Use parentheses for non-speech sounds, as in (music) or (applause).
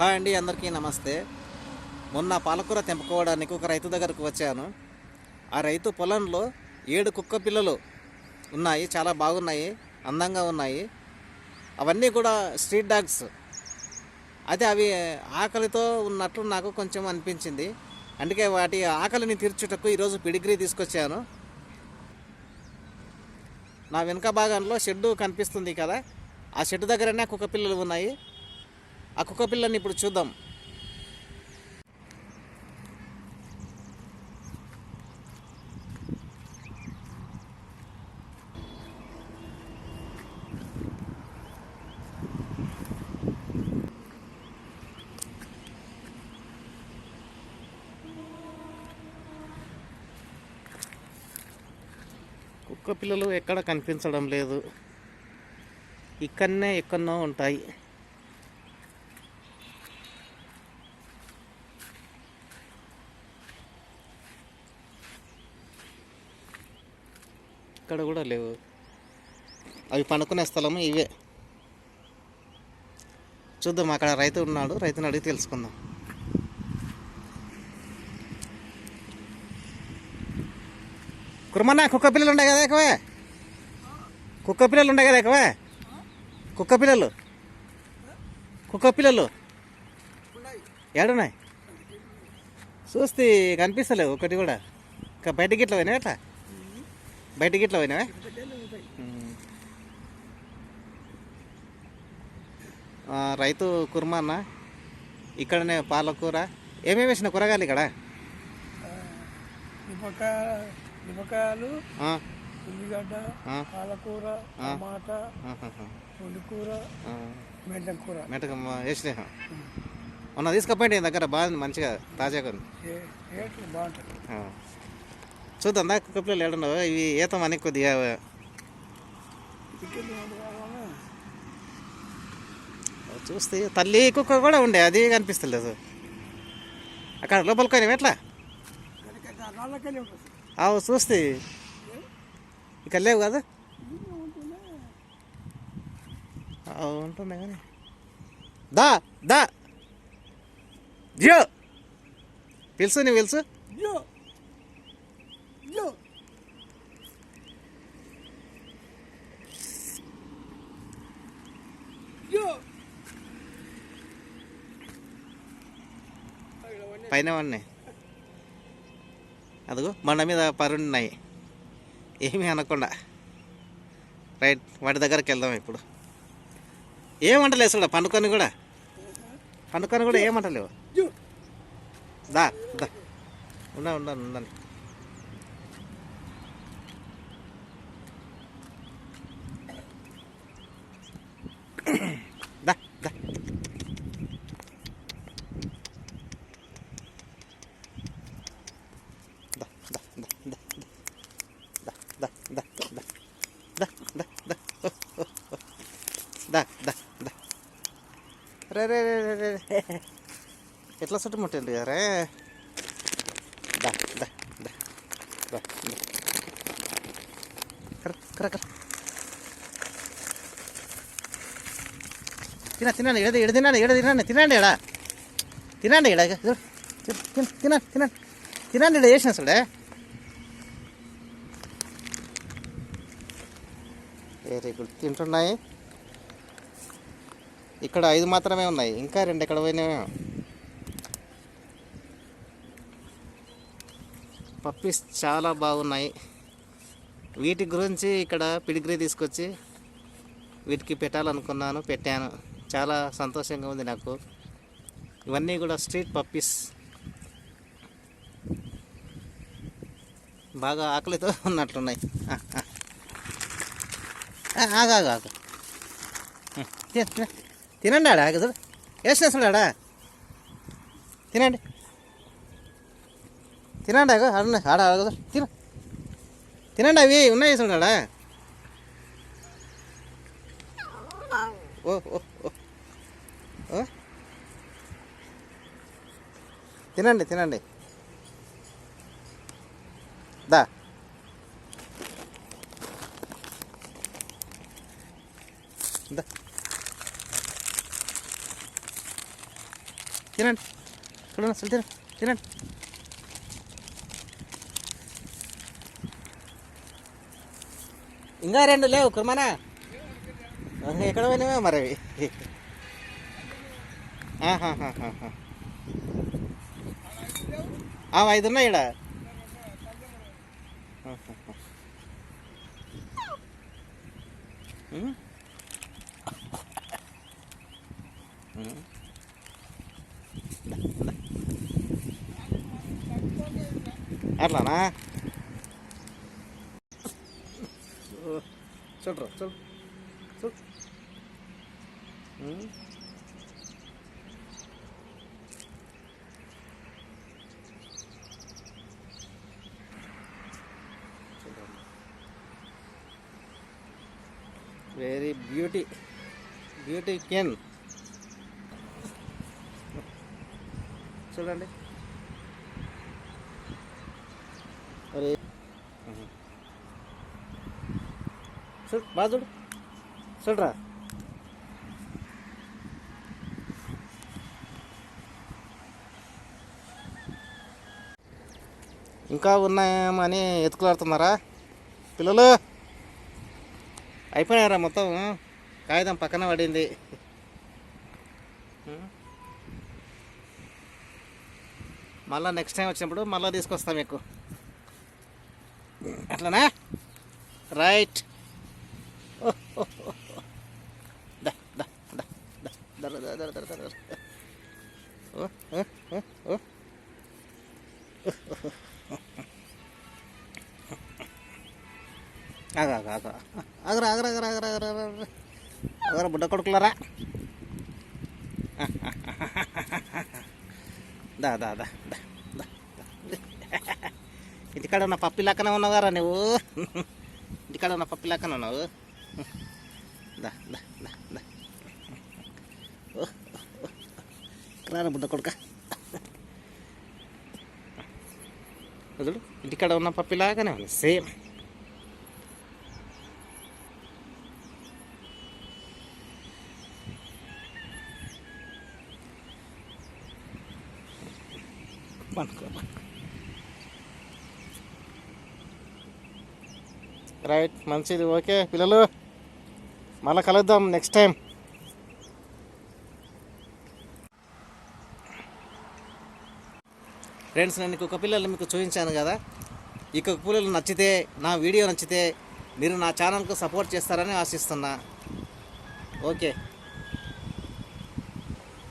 Hi అండి అందరికీ నమస్తే. మొన్న పాలకూర తెంపుకోవడానికి ఒక రైతు దగ్గరకు వచ్చాను. ఆ రైతు పొలంలో ఏడు కుక్క పిల్లలు ఉన్నాయి చాలా బాగున్నాయి అందంగా ఉన్నాయి. అవన్నీ కూడా స్ట్రీట్ డాగ్స్. అయితే అవి ఆకలితో ఉన్నట్లు నాకు కొంచెం అనిపించింది. అందుకే వాటి ఆకలిని తీర్చుటకు ఈరోజు పిడిగ్రీ తీసుకొచ్చాను. నా వెనుక భాగంలో షెడ్డు కనిపిస్తుంది కదా ఆ షెడ్డు దగ్గరనే కుక్క పిల్లలు ఉన్నాయి. ఆ కుక్క పిల్లని ఇప్పుడు చూద్దాం. కుక్క పిల్లలు ఎక్కడ కనిపించడం లేదు. ఇక్కడనే ఎక్కడో ఉంటాయి. ఇక్కడ కూడా లేవు. అవి పండుకునే స్థలం ఇవే. చూద్దాం అక్కడ రైతు ఉన్నాడు. రైతుని అడిగి తెలుసుకుందాం. కుర్మన్న కుక్క పిల్లలు ఉన్నాయి కదా ఎక్కువే? కుక్క పిల్లలు ఉన్నాయి కదా ఎక్కువే? కుక్క పిల్లలు? కుక్క పిల్లలు? ఏడున్నాయి? చూస్తే కనిపిస్తలేవు. ఒకటి కూడా. ఇంకా బయటకి ఇట్లా పోయినా ఎట్లా? బయటికి ఇట్లా పోయినావా? రైతు కుర్మా అన్న. ఇక్కడనే పాలకూర ఏమేమి వేసిన కూరగాయలు ఇక్కడ? ఆ, ఉల్లిగడ్డ. పాలకూర టమాటా ఆ, మెంతం కూర మెటక వేసిన? మొన్న తీసుకపోయింది దగ్గర బాగుంది మంచిగా తాజాగా ఉంది. బాగుంటుంది. చూద్దాం దాకా కుక్క పిల్లలు ఏడున్నావు ఇవి ఈతమని కొద్దిగా చూస్తే తల్లి కుక్క కూడా ఉండే అది కనిపిస్తలేదు అక్కడ లోపలికి పోయినావు ఎట్లా? అవు చూస్తే. ఇక్కడ లేవు కదా? ఉంటుంది కానీ. దా దా. జియో. పిలుసు నీ పిలుసు? యో పైన ఉన్నాయి. అదిగో బండ మీద పరున్నాయి. ఏమీ అనకుండా. రైట్ వాటి దగ్గరికి వెళ్దాం ఇప్పుడు. ఏమంటలేవు చూడ పండుకొని కూడా? పండుకొని కూడా ఏమంటలేవు దా దా. ఉండ ఉండండి ఉండండి దా దా దా రే రే రే రే రే రే. ఎట్లా చుట్టుముట్టండి గారే దా దా దా దా దా కర కర కర తిన తినండి ఎడ ఎడ తినండి ఎడ తినండి తినండి ఎడ తినండి ఎడ తినండి తినండి తినండి తినండి ఇడ వేసిన చూడే వెరీ గుడ్ తింటున్నాయి ఇక్కడ ఐదు మాత్రమే ఉన్నాయి. ఇంకా రెండు ఎక్కడ పోయినాయో? పప్పీస్ చాలా బాగున్నాయి. వీటి గురించి ఇక్కడ పిడిగ్రీ తీసుకొచ్చి వీటికి పెట్టాలనుకున్నాను పెట్టాను. చాలా సంతోషంగా ఉంది నాకు. ఇవన్నీ కూడా స్ట్రీట్ పప్పీస్. బాగా ఆకలితో (laughs) ఉన్నట్లున్నాయి. ఆగా ఆ. తినండాడా కదా వేసినేసాడా తినండి తినండి అడ ఆడా కదా తిన తినండి అవి ఉన్నాయి వేసుకున్నాడా ఓ ఓ ఓ తినండి తినండి దా తినండి. చూడండి అసలు తినండి. తినండి. ఇంకా రెండు లేవు కుర్మానా? ఎక్కడ పోయినావే మరి? అవి ఐదు ఉన్నాయి ఇక్కడ ఉమ్. అట్లానా ఓ, చూడరా చూడు చూడు ఉమ్. వెరీ బ్యూటీ బ్యూటీ కెన్ చూడండి చూడు బాగా చూడు చూడరా ఇంకా ఉన్నాయేమని ఎత్తుకులాడుతున్నారా? పిల్లలు. అయిపోయారా మొత్తం. కాగితం పక్కన పడింది. మళ్ళీ నెక్స్ట్ టైం వచ్చినప్పుడు మళ్ళీ తీసుకొస్తాం మీకు. అట్లనా? రైట్. ఆగ ఆగ ఆగ ఆగరా ఆగరా ఆగరా ఆగరా ఆగరా ఆగరా ఆగరా బుడ్డ కొడుకులరా దా దా దా దా. ఇంటికాడ ఉన్న పప్పి లెక్కన ఉన్నావారా నువ్వు. ఇంటికాడ ఉన్న పప్పి లెక్కన ఉన్నావు దా దా దా దా ఓ, ఓ, ఓ. రారా బుడ్డ కొడుక? వదులు ఇంటికాడ ఉన్న పప్పిలాగానే ఉంది సేమ్. రైట్ మంచిది ఓకే పిల్లలు. మళ్ళీ కలుద్దాం నెక్స్ట్ టైం. ఫ్రెండ్స్ నేను కుక్క పిల్లలు మీకు చూపించాను కదా. ఈ కుక్క పిల్లలు నచ్చితే నా వీడియో నచ్చితే మీరు నా ఛానల్కు సపోర్ట్ చేస్తారని ఆశిస్తున్నా. ఓకే